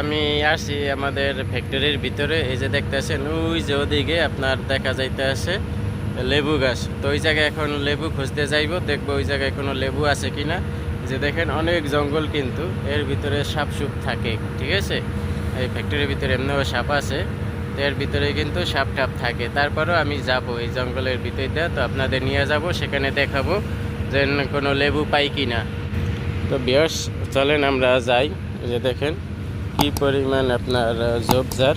আমি আসি আমাদের ফ্যাক্টরির ভিতরে, এই যে দেখতেছেন, ওই যে ওদিকে আপনার দেখা যাইতে আছে লেবু গাছ। তো ওই জায়গায় এখন লেবু খুঁজতে যাইবো, দেখব ওই জায়গায় কোনো লেবু আছে কিনা। যে দেখেন, অনেক জঙ্গল কিন্তু, এর ভিতরে সাপ সুপ থাকে, ঠিক আছে? এই ফ্যাক্টরির ভিতরে এমনিও সাপ আছে, তো এর ভিতরে কিন্তু সাপ টাপ থাকে। তারপরেও আমি যাব এই জঙ্গলের ভিতরে তো আপনাদের নিয়ে যাব, সেখানে দেখাবো যে কোনো লেবু পাই কিনা। তো বিয়স চলেন আমরা যাই যে দেখেন। কি পরিমাণ আপনার জবজার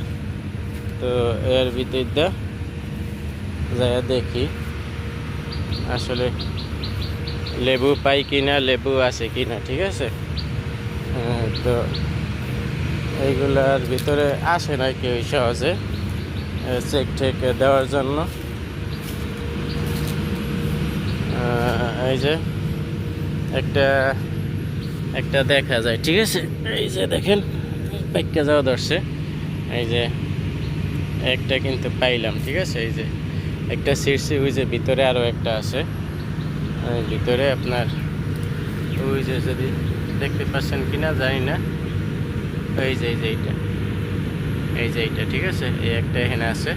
তো এর ভিতরটা যাই দেখি। আসলে লেবু পাই কিনা লেবু আছে কিনা ঠিক আছে? হ্যাঁ, তো এইগুলার ভিতরে আসে না কেউ সহজে চেক টেক দেওয়ার জন্য। এই যে একটা একটা দেখা যায় ঠিক আছে? এই যে দেখেন। পাইকা যাওয়া ধরছে। এই যে একটা কিন্তু পাইলাম, ঠিক আছে? এই যে একটা শীর্ষে ওই যে ভিতরে আরও একটা আছে। ভিতরে আপনার ওই যে যদি দেখতে পাচ্ছেন কি না জানি না। এই যে এই যে এইটা। এই যে এইটা, ঠিক আছে? এই একটা এখানে আছে।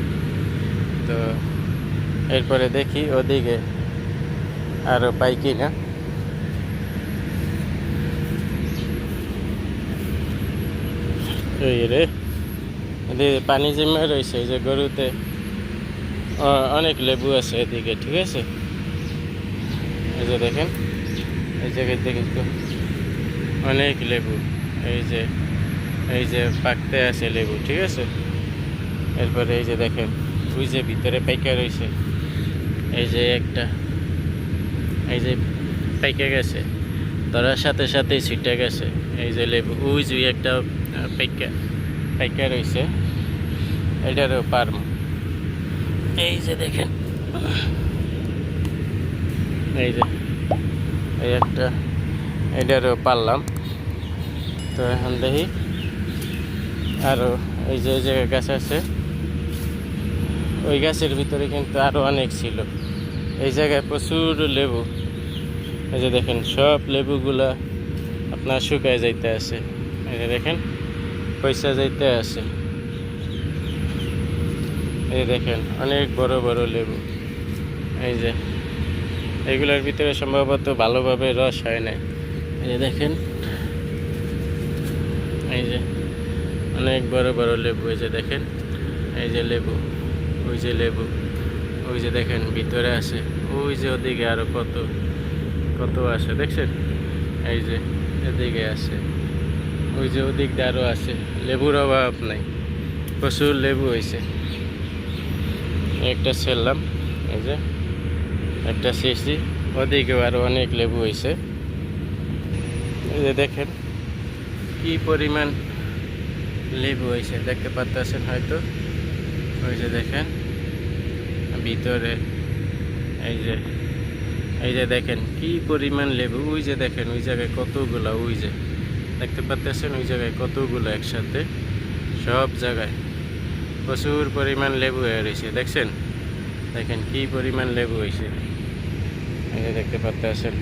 তো এরপরে দেখি ওদিকে আরও পাই কিনা। এই রে এদিকে পানি জমে রয়েছে যে গরুতে অনেক লেবু আছে এদিকে, ঠিক আছে? এই যে দেখেন, এই জায়গাতে কিন্তু অনেক লেবু, এই যে এই যে পাকতে আছে লেবু, ঠিক আছে? এরপরে এই যে দেখেন, ওই যে ভিতরে পাইকা রয়েছে এই যে একটা, এই যে পাইকে গেছে। ধরার সাথে সাথেই ছিটে গেছে। এই যে লেবু ওই যে একটা পাইকা পাইকা রয়েছে এটারও পারম। এই যে দেখেন। এই যে, এই একটা, এটারও পারলাম। তো এখন দেখি। আরও এই যে জায়গায় গাছ আছে। ওই গাছের ভিতরে কিন্তু আরও অনেক ছিল। এই জায়গায় প্রচুর লেবু। এই যে দেখেন, সব লেবুগুলা আপনার শুকায় যাইতে আছে। এই যে দেখেন পয়সা যাইতে আছে। এই দেখেন, অনেক বড় বড় লেবু। এই যে, এগুলোর ভিতরে সম্ভবত ভালোভাবে রস হয় নাই। এই যে দেখেন, এই যে অনেক বড় বড় লেবু, এই যে দেখেন, এই যে লেবু, ওই যে লেবু, ওই যে দেখেন, ভিতরে আছে, ওই যে ওদিকে আরও কত কত আছে দেখছেন? এই যে, এদিকে আছে। ওই যে ওদিক দিয়ে আছে। লেবুর অভাব নাই। প্রচুর লেবু হয়েছে একটা ছেড়লাম, এই যে, একটা শেষি ওদিকেও আরও অনেক লেবু হয়েছে এই যে দেখেন, কি পরিমাণ লেবু হয়েছে দেখতে পাচ্ছেন হয়তো? ওই যে দেখেন, ভিতরে, এই যে এই যে দেখেন, কি পরিমাণ লেবু, ওই যে দেখেন, ওই জায়গায় কতগুলো, ওই যে দেখতে পাচ্ছেন ওই জায়গায় কতগুলো একসাথে, সব জায়গায় প্রচুর পরিমাণ লেবু হয়ে রয়েছে, দেখছেন? দেখেন, কি পরিমাণ লেবু হয়েছে। এই যে দেখতে পাচ্ছেন